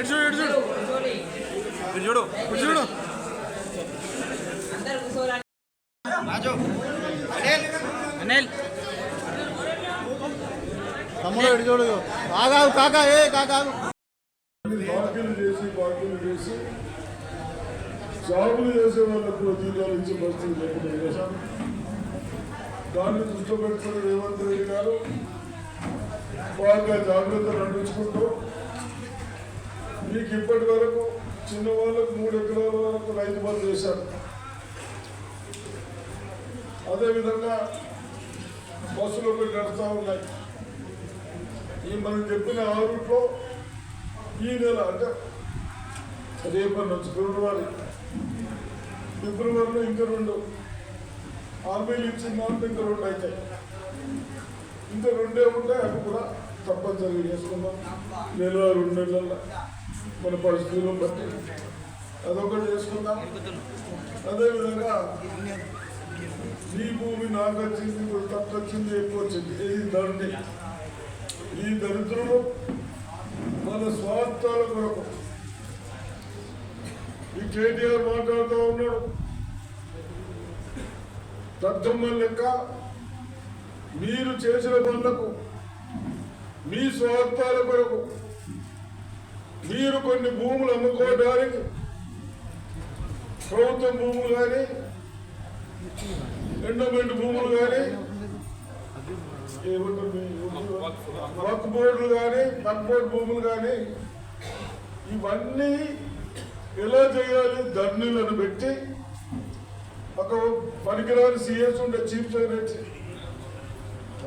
చూడు చూడు. అనిల్. తమ్ముడు ఇటు చూడు. ఆగావు కాకా ఏ కాకాగు బాకీలు చేసి బాకీలు చేసి. జాబులు చేసే వాళ్ళకు జీతాలు ఇచ్చే పరిస్థితి లేకుండా దాన్ని దృష్టిలో పెట్టుకుని రేవంత్ రెడ్డి గారు బాగా జాగ్రత్తలు నడుచుకుంటూ మీకు ఇప్పటి వరకు చిన్న వాళ్ళకు మూడు ఎకరాల వరకు రైతు బంధు చేశారు అదేవిధంగా బస్సులు ఒకటి నడుస్తూ ఉన్నాయి. ఈ మనం చెప్పిన ఆ రూట్లో ఈ నెల అంటే రేపటి నుంచి ఫిబ్రవరి ఫిబ్రవరిలో ఇంకా రెండు హామీలు ఇచ్చిన దాంట్లో ఇంకా రెండు అవుతాయి. ఇంకా రెండే ఉంటాయి అవి కూడా తప్పనిసరిగా చేసుకుందాం. నెల రెండు నెలల్లో. మన పరిస్థితులను బట్టి. అదొకటి చేసుకుందాం. అదేవిధంగా ఈ భూమి నాకు వచ్చింది తక్కువ వచ్చింది ఎక్కువ వచ్చింది. ఇది దండి ఈ దరిద్రులు మన స్వార్థాల కొరకు ఈ కేటీఆర్ మాట్లాడుతూ ఉన్నాడు. దద్దమ్మ లెక్క మీరు చేసిన పనులకు మీ స్వార్థాల కొరకు మీరు కొన్ని భూములు అమ్ముకోవడానికి ప్రభుత్వం భూములు కానీ ఎండోమెంట్ భూములు కానీ వర్క్ బోర్డులు కానీ వక్ బోర్డు భూములు కానీ ఇవన్నీ ఎలా చేయాలి? ధర్నీలను పెట్టి ఒక పనికిరాని సీఎస్ ఉండే చీఫ్ సెక్రటరీ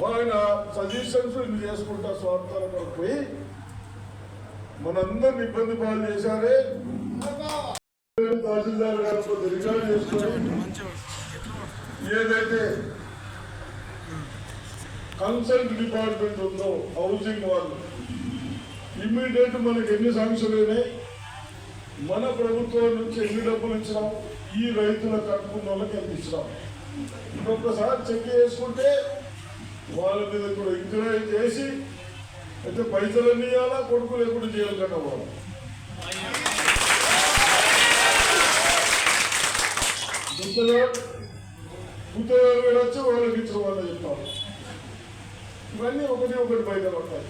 ఆయన సజెషన్స్ ఇన్ని చేసుకుంటా స్వార్థాల పోయి మనందరిని ఇబ్బంది పాలు చేశారే. తహసీల్దార్ గారితో రికార్డ్ చేసుకొని ఏదైతే కన్సల్ట్ డిపార్ట్మెంట్ ఉందో హౌసింగ్ వాళ్ళు ఇమ్మీడియట్ మనకి ఎన్ని సమస్యలు అయినాయి? మన ప్రభుత్వం నుంచి ఎన్ని డబ్బులు ఇచ్చినాం? ఈ రైతుల కట్టుకున్న వాళ్ళకి ఎంత ఇచ్చినాం? ఇంకొకసారి చెక్ చేసుకుంటే వాళ్ళ మీద కూడా ఎంకరేజ్ చేసి అయితే పైసలన్నీ ఇవ్వాలా కొడుకులు ఎప్పుడు చేయాలి కదా వాళ్ళు? గుర్తుగా ఉద్యోగాలు వెళ్ళొచ్చు వాళ్ళకి ఇచ్చిన వాళ్ళు చెప్తారు. ఇవన్నీ ఒకటి ఒకటి బయట పడతాయి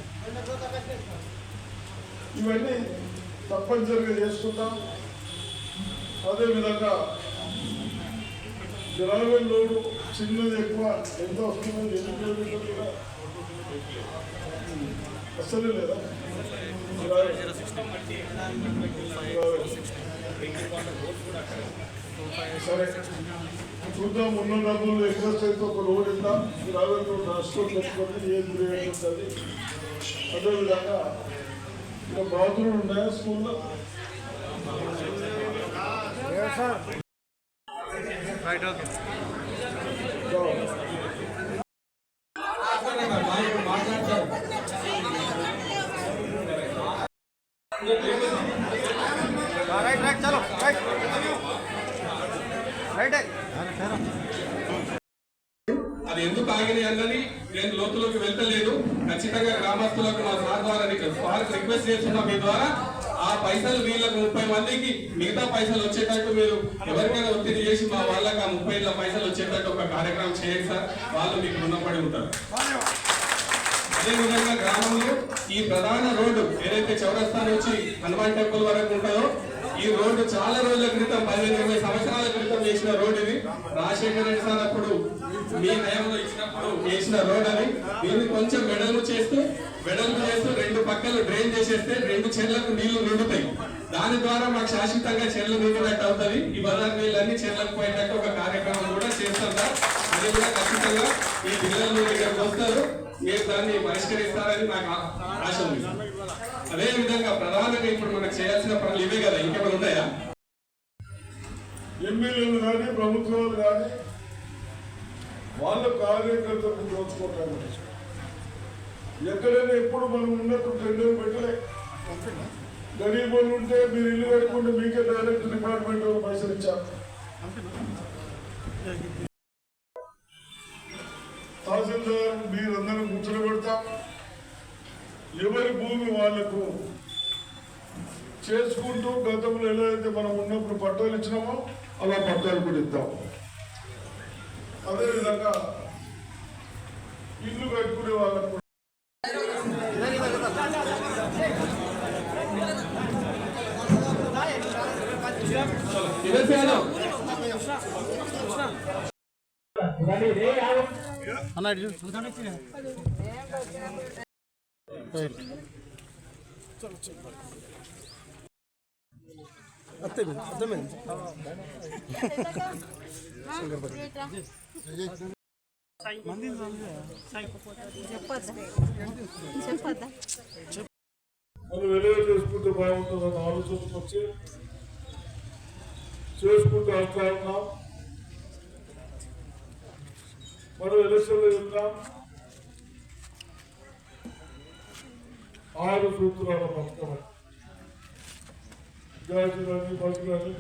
ఇవన్నీ తప్పనిసరిగా చేసుకుంటాం. అదేవిధంగా గ్రామీణ లోడు చిన్నది ఎక్కువ ఎంత వస్తుందో ఎన్ని కిలోమీటర్లు? కూడా అసలు లేదా? సరే. చూద్దాం ఉన్న డబ్బులు ఎక్కువ అయితే ఒక రోడ్ ఇద్దాం గ్రామీణ రాష్ట్రం పెట్టుకొని ఏ గ్రేడ్ ఉంటుంది? అదేవిధంగా ఇంకా బాత్రూమ్ ఉన్నాయా స్కూల్లో? రైట్ ఓకే రైట్ రైట్ చలో రైట్ రైట్ అది ఎందుకు ఆగినాయి అన్నది నేను లోతులోకి వెళ్తలేదు. ఖచ్చితంగా గ్రామస్తులకు మా సార్ ద్వారా రిక్వెస్ట్ రిక్వెస్ట్ చేస్తున్నా మీ ద్వారా. ఆ పైసలు వీళ్ళకు ముప్పై మందికి మిగతా పైసలు వచ్చేటట్టు మీరు ఎవరికైనా ఒత్తిడి చేసి మా వాళ్ళకి ఆ ముప్పై ఇళ్ళ పైసలు వచ్చేటట్టు ఒక కార్యక్రమం చేయండి సార్. వాళ్ళు మీకు రుణపడి ఉంటారు. అదేవిధంగా గ్రామంలో ఈ ప్రధాన రోడ్డు ఏదైతే చౌరస్తా నుంచి హనుమాన్ టెంపుల్ వరకు ఉంటుందో ఈ రోడ్డు చాలా రోజుల క్రితం పదిహేను ఇరవై సంవత్సరాల క్రితం చేసిన రోడ్ ఇది. రాజశేఖర రెడ్డి సార్ అప్పుడు మీ నయంలో ఇచ్చినప్పుడు వేసిన రోడ్ అని దీన్ని కొంచెం వెడల్పు చేస్తూ వెడల్పు చేస్తూ రెండు పక్కలు డ్రైన్ చేసేస్తే రెండు చెర్లకు నీళ్ళు నిండుతాయి. దాని ద్వారా మాకు శాశ్వతంగా చెర్లు నిండినట్టు అవుతుంది. ఈ బజార్ నీళ్ళన్ని చెర్లకు పోయినట్టు ఒక కార్యక్రమం కూడా చేస్తాం సార్. అది కూడా ఖచ్చితంగా ఈ పిల్లలు మీ దగ్గరకు వస్తారు. మీరు దాన్ని పరిష్కరిస్తారని నాకు ఆశ ఉంది అదే విధంగా ప్రధానంగా ఇప్పుడు మనకు చేయాల్సిన పనులు ఇవే కదా. ఇంకేమైనా ఉన్నాయా? ఎమ్మెల్యేలు కానీ ప్రభుత్వాలు కానీ వాళ్ళ కార్యకర్తలకు దోచుకోవటానికి ఎక్కడైనా ఎప్పుడు మనం ఉన్నట్టు టెండర్ పెట్టలే. గరీబ్ వాళ్ళు ఉంటే మీరు ఇల్లు కట్టుకుంటే మీకే డైరెక్ట్ డిపార్ట్మెంట్ పైసలు ఇచ్చారు. తహసీల్దార్ మీరందరూ కూర్చొని పెడతాం. ఎవరి భూమి వాళ్ళకు చేసుకుంటూ గతంలో ఎలా అయితే మనం ఉన్నప్పుడు పట్టాలు ఇచ్చినామో అలా పట్టాలు కూడా ఇద్దాం. అదేవిధంగా ఇల్లు కట్టుకునే వాళ్ళకు కూడా దినేష్ యాదవ్ అన్న ఇటు చూడు. రైట్. అర్థమైంది అర్థమైంది చెప్పొద్దా చెప్పొద్దా మనం వెలువ చేసుకుంటే బాగుంటుందన్న ఆలోచనకు వచ్చి చేసుకుంటూ వస్తా ఉన్నాం మనం ఎలక్షన్లో చెప్తాం ఆరు సూత్రాల పథకం గాజులని కానీ బస్సు కానీ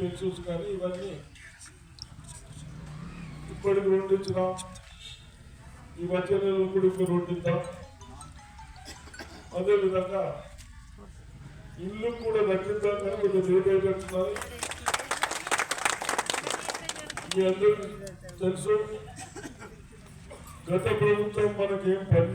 కానీ ఇవన్నీ ఇప్పటికి రెండు ఇచ్చినాం ఈ మధ్య నెలలో కూడా ఇంకా రెండు ఇద్దాం అదేవిధంగా ఇల్లు కూడా దక్కిద్దాం కానీ కొంచెం లేట్ అయిపోతున్నారు మీ అందరికీ తెలుసు గత ప్రభుత్వం మనకేం పని